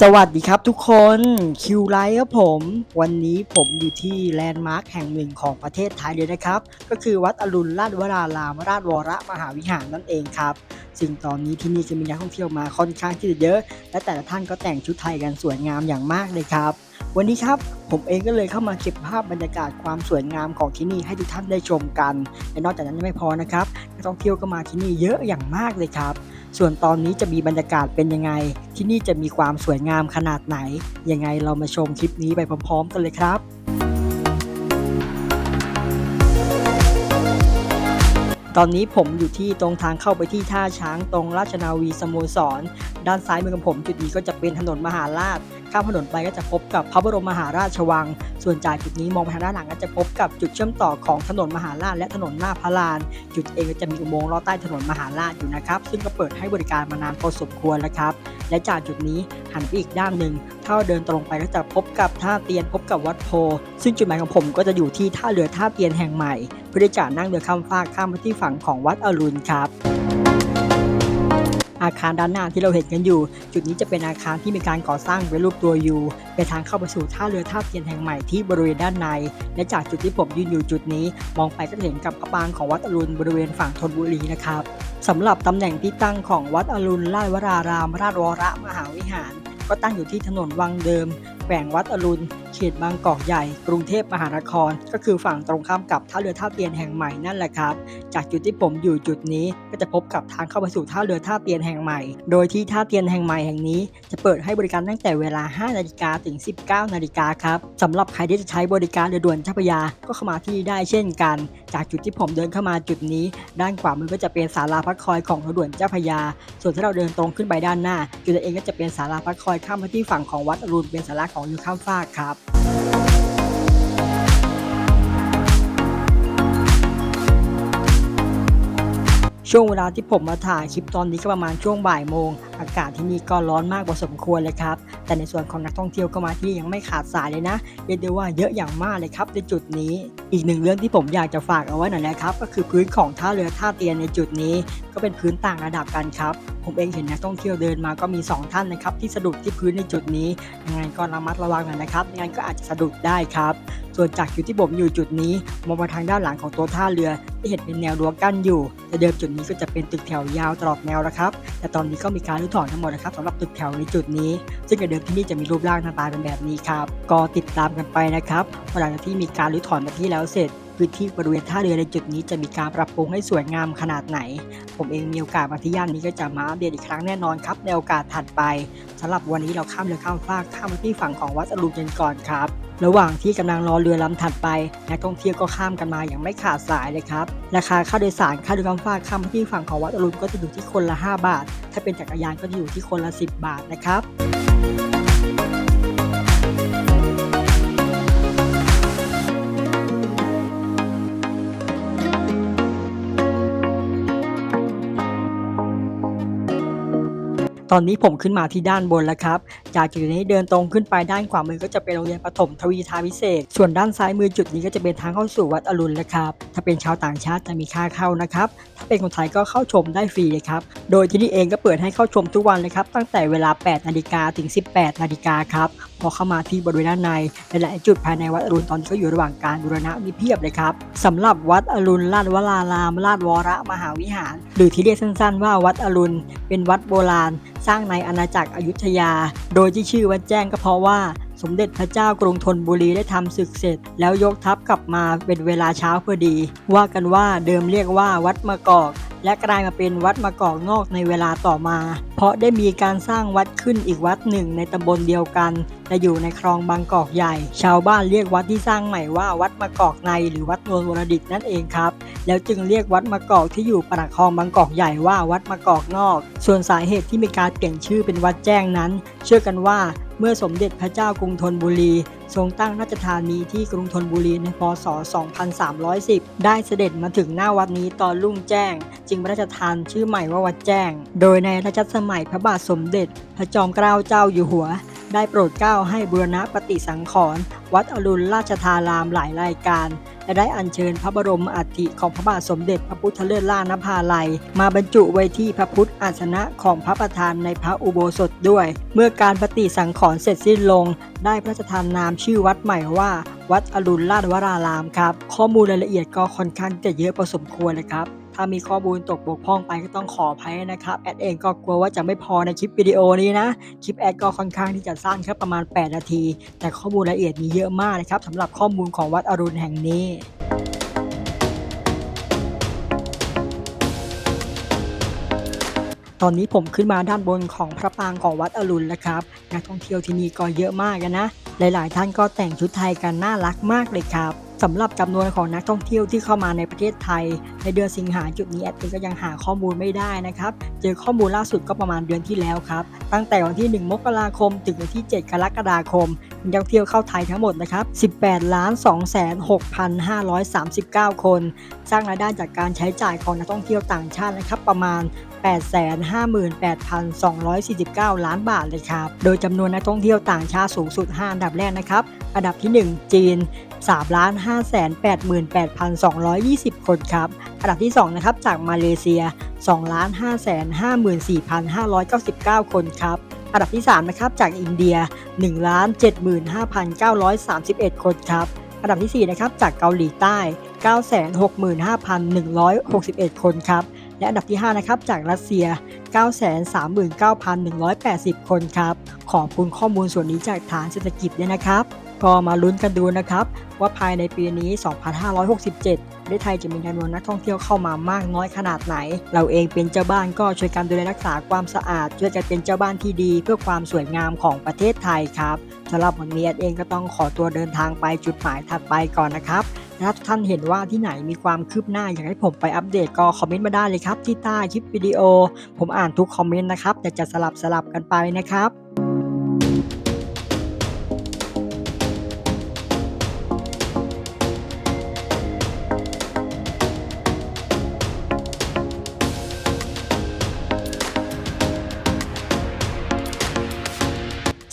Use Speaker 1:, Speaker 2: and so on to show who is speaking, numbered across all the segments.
Speaker 1: สวัสดีครับทุกคนคิวไลท์ครับผม วันนี้ผมอยู่ที่แลนด์มาร์คแห่งหนึ่งของประเทศไทยเลยนะครับ ก็คือวัดอรุณราชวรารามราชวรมหาวิหารนั่นเองครับซึ่งตอนนี้ที่นี่จะมีนักท่องเที่ยวมาค่อนข้างที่จะเยอะ และแต่ละท่านก็แต่งชุดไทยกันสวยงามอย่างมากเลยครับ วันนี้ครับผมเองก็เลยเข้ามาเก็บภาพบรรยากาศความสวยงามของที่นี่ให้ทุกท่านได้ชมกันและนอกจากนั้นยังไม่พอนะครับนักท่องเที่ยวก็มาที่นี่เยอะอย่างมากเลยครับ ส่วนตอนนี้จะมีบรรยากาศเป็นยังไง ที่นี่จะมีความสวยงามขนาดไหนยังไงเรามาชมคลิปนี้ไปพร้อม ๆ กันเลยครับ ตอนนี้ผมอยู่ที่ตรงทางเข้าไปที่ท่าช้างตรงราชนาวีสโมสร ด้านซ้ายมือของผมจุดนี้ก็จะเป็นถนนมหาราช ข้ามถนนไปก็จะพบกับพระบรมมหาราชวัง ส่วนจากจุดนี้มองไปทางด้านหลังก็จะพบกับจุดเชื่อมต่อของถนนมหาราชและถนนหน้าพระลาน จุดเองก็จะมีอุโมงค์ลอดใต้ถนนมหาราชอยู่นะครับ ซึ่งก็เปิดให้บริการมานานพอสมควรแล้วครับ และจากจุดนี้หันไปอีกด้านหนึ่ง เราเดินตรงไปก็จะพบกับท่าเตียนพบกับวัดโพ ซึ่งจุดหมายของผมก็จะอยู่ที่ท่าเรือท่าเตียนแห่งใหม่ เพื่อที่จะนั่งเรือข้ามฟากข้ามไปที่ฝั่งของวัดอรุณครับอาคารด้านหน้าที่เราเห็นกันอยู่ จุดนี้จะเป็นอาคารที่มีการก่อสร้างเป็นรูปตัวยูเป็นทางเข้าไปสู่ท่าเรือท่าเตียนแห่งใหม่ที่บริเวณด้านใน และจากจุดที่ผมยืนอยู่จุดนี้ มองไปก็เห็นกับพระปางของวัดอรุณบริเวณฝั่งธนบุรีนะครับสำหรับตำแหน่งที่ตั้งของวัดอรุณราชวราราม ราชวรมหาวิหาร ก็ตั้งอยู่ที่ถนนวังเดิมแขวงวัดอรุณ เขตบางกอกใหญ่ กรุงเทพมหานคร ก็คือฝั่งตรงข้ามกับท่าเรือท่าเตียนแห่งใหม่นั่นแหละครับ จากจุดที่ผมอยู่จุดนี้ก็จะพบกับทางเข้าไปสู่ท่าเรือท่าเตียนแห่งใหม่ โดยที่ท่าเตียนแห่งใหม่แห่งนี้ จะเปิดให้บริการตั้งแต่เวลา 5 นาฬิกาถึง 19 นาฬิกาครับสำหรับใครที่จะใช้บริการเรือด่วนเจ้าพระยาก็เข้ามาที่นี่ได้เช่นกัน จากจุดที่ผมเดินเข้ามาจุดนี้ ด้านขวามือก็จะเป็นศาลาพักคอยของรือด่วนเจ้าพยา ส่วนถ้าเราเดินตรงขึ้นไปด้านหน้า จุดเองก็จะเป็นศาลาพักคอยข้ามไปที่ฝั่งของวัดอรุณเป็นศาลาของเรือข้ามฟากครับช่วงเวลาที่ผมมาถ่ายคลิปตอนนี้ก็ประมาณช่วงบ่ายโมงอากาศที่นี่ก็ร้อนมากพอสมควรเลยครับ แต่ในส่วนของนักท่องเที่ยวก็มาที่ยังไม่ขาดสายเลยนะ เรียกได้ว่าเยอะอย่างมากเลยครับในจุดนี้ อีกหนึ่งเรื่องที่ผมอยากจะฝากเอาไว้หน่อยนะครับ ก็คือพื้นของท่าเรือท่าเตียนในจุดนี้ ก็เป็นพื้นต่างระดับกันครับ ผมเองเห็นนักท่องเที่ยวเดินมาก็มี 2 ท่านนะครับที่สะดุดที่พื้นในจุดนี้ยังไงก็ระมัดระวังหน่อยนะครับไม่งั้นก็อาจจะสะดุดได้ครับ ส่วนจากจุดที่ผมอยู่จุดนี้มองมาทางด้านหลังของตัวท่าเรือที่เห็นเป็นแนวรั้วกั้นอยู่ แต่เดิมจุดนี้ก็จะเป็นตึกแถวยาวตลอดแนวแล้วครับ แต่ตอนนี้ก็มีการรื้อถอนทั้งหมดนะครับสำหรับตึกแถวในจุดนี้ ซึ่งแต่เดิมที่นี่จะมีรูปร่างหน้าตาเป็นแบบนี้ครับก็ติดตามกันไปนะครับหลังจากที่มีการรื้อถอนมาที่แล้วเสร็จพื้นที่บริเวณท่าเรือในจุดนี้จะมีการปรับปรุงให้สวยงามขนาดไหน ผมเองมีโอกาสมาที่ย่านนี้ก็จะมาอัปเดตอีกครั้งแน่นอนครับในโอกาสถัดไปสำหรับวันนี้เราข้ามเรือข้ามฟากข้ามมาที่ฝั่งของวัดอรุณกันก่อนครับ ระหว่างที่กำลังรอเรือลำถัดไป นักท่องเที่ยวก็ข้ามกันมาอย่างไม่ขาดสายเลยครับ ราคาค่าโดยสารค่าโดยการฟากข้ามที่ฝั่งของวัดอรุณก็จะอยู่ที่คนละ 5 บาท ถ้าเป็นจักรยานก็จะอยู่ที่คนละ 10 บาทนะครับ ตอนนี้ผมขึ้นมาที่ด้านบนแล้วครับ จากจุดนี้เดินตรงขึ้นไปด้านขวามือก็จะเป็นโรงเรียนประถมทวีทาวิเศษ ส่วนด้านซ้ายมือจุดนี้ก็จะเป็นทางเข้าสู่วัดอรุณแล้วครับ ถ้าเป็นชาวต่างชาติจะมีค่าเข้านะครับ ถ้าเป็นคนไทยก็เข้าชมได้ฟรีเลยครับ โดยที่นี่เองก็เปิดให้เข้าชมทุกวันเลยครับ ตั้งแต่เวลา 8 นาฬิกาถึง 18 นาฬิกาครับ พอเข้ามาที่บริเวณด้านในหลายจุดภายในวัดอรุณตอนนี้ก็อยู่ระหว่างการบูรณะมีเพียบเลยครับสำหรับวัดอรุณราชวรารามราชวรมหาวิหาร หรือที่เรียกสั้นๆ ว่าวัดอรุณเป็นวัดโบราณสร้างในอาณาจักรอยุธยา โดยที่ชื่อวัดแจ้งก็เพราะว่า สมเด็จพระเจ้ากรุงธนบุรีได้ทำศึกเสร็จ แล้วยกทัพกลับมาเป็นเวลาเช้าพอดี ว่ากันว่าเดิมเรียกว่าวัดมะกอก และกลายมาเป็นวัดมะกอกนอกในเวลาต่อมา เพราะได้มีการสร้างวัดขึ้นอีกวัดหนึ่งในตำบลเดียวกันแต่อยู่ในคลองบางกอกใหญ่ ชาวบ้านเรียกวัดที่สร้างใหม่ว่าวัดมะกอกในหรือวัดนวลวรดิตนั่นเองครับ แล้วจึงเรียกวัดมะกอกที่อยู่ปากคลองบางกอกใหญ่ว่าวัดมะกอกนอก ส่วนสาเหตุที่มีการเปลี่ยนชื่อเป็นวัดแจ้งนั้น เชื่อกันว่าเมื่อสมเด็จพระเจ้ากรุงธนบุรี ทรงตั้งราชธานีที่กรุงธนบุรีในพศ 2310 ได้เสด็จมาถึงหน้าวัดนี้ตอนรุ่งแจ้ง จึงพระราชทานชื่อใหม่ว่าวัดแจ้ง โดยในรัชสมัยพระบาทสมเด็จ พระจอมเกล้าเจ้าอยู่หัว ได้โปรดเกล้าให้บูรณะปฏิสังขรณ์วัดอรุณราชธารามหลายรายการ และได้อัญเชิญพระบรมอัฐิของพระบาทสมเด็จพระพุทธเลิศล่านภาลัย มาบรรจุไว้ที่พระพุทธอาสนะของพระประธานในพระอุโบสถด้วย เมื่อการปฏิสังขรณ์เสร็จสิ้นลง ได้พระราชทานนามชื่อวัดใหม่ว่า วัดอรุณราชวรารามครับ ข้อมูลรายละเอียดก็ค่อนข้างจะเยอะพอสมควรเลยครับ ถ้ามีข้อมูลตกบกพร่องไปก็ต้องขออภัยนะครับ แอดเองก็กลัวว่าจะไม่พอในคลิปวิดีโอนี้นะ คลิปแอดก็ค่อนข้างที่จะสั้นแค่ประมาณ 8 นาที แต่ข้อมูลละเอียดมีเยอะมากนะครับสำหรับข้อมูลของวัดอรุณแห่งนี้ตอนนี้ผมขึ้นมาด้านบนของพระปรางของวัดอรุณแล้วครับนักท่องเที่ยวที่นี่ก็เยอะมากกันนะ หลาย ๆ ท่านก็แต่งชุดไทยกันน่ารักมากเลยครับสำหรับจำนวนของนักท่องเที่ยวที่เข้ามาในประเทศไทย ในเดือนสิงหาจุดนี้แอดเองก็ยังหาข้อมูลไม่ได้นะครับ เจอข้อมูลล่าสุดก็ประมาณเดือนที่แล้วครับ ตั้งแต่วันที่ 1 มกราคม ถึงวันที่ 7 กรกฎาคม นักท่องเที่ยวเข้าไทยทั้งหมดนะครับ 18ล้าน2แสน6,539 คน สร้างรายได้จากการใช้จ่ายของนักท่องเที่ยวต่างชาตินะครับประมาณ 858,249 ล้านบาทเลยครับ โดยจำนวนนักท่องเที่ยวต่างชาติสูงสุด 5 อันดับแรกนะครับ อันดับที่ 1 จีน3 588,220 คนครับ อันดับที่ 2 นะครับ จากมาเลเซีย2 554,599 คนครับ อันดับที่ 3 นะครับ จากอินเดีย 1,75,931 คนครับ อันดับที่ 4 นะครับ จากเกาหลีใต้ 965,161 คนครับ และอันดับที่ 5 นะครับ จากรัสเซีย 939,180 คนครับ ขอบคุณข้อมูลส่วนนี้จากฐานเศรษฐกิจด้วยนะครับก็มาลุ้นกันดูนะครับ ว่าภายในปีนี้ 2567 ประเทศไทยจะมีจำนวนนักท่องเที่ยวเข้ามามากน้อยขนาดไหน เราเองเป็นเจ้าบ้านก็ช่วยกันดูแลรักษาความสะอาดช่วยกันเป็นเจ้าบ้านที่ดี เพื่อความสวยงามของประเทศไทยครับสำหรับวันนี้เองก็ต้องขอตัวเดินทางไปจุดหมายถัดไปก่อนนะครับถ้าทุกท่านเห็นว่าที่ไหนมีความคืบหน้าอยากให้ผมไปอัปเดตก็คอมเมนต์มาได้เลยครับที่ใต้คลิปวิดีโอ ผมอ่านทุกคอมเมนต์นะครับแต่จะสลับสลับกันไปนะครับ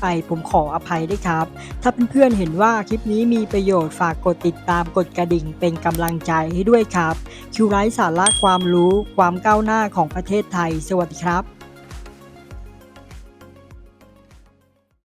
Speaker 1: ไปผมขออภัยด้วยครับ ถ้าเพื่อนๆเห็นว่าคลิปนี้มีประโยชน์ฝากกดติดตามกดกระดิ่งเป็นกำลังใจให้ด้วยครับ คิวไลท์สาระความรู้ความก้าวหน้าของประเทศไทย สวัสดีครับ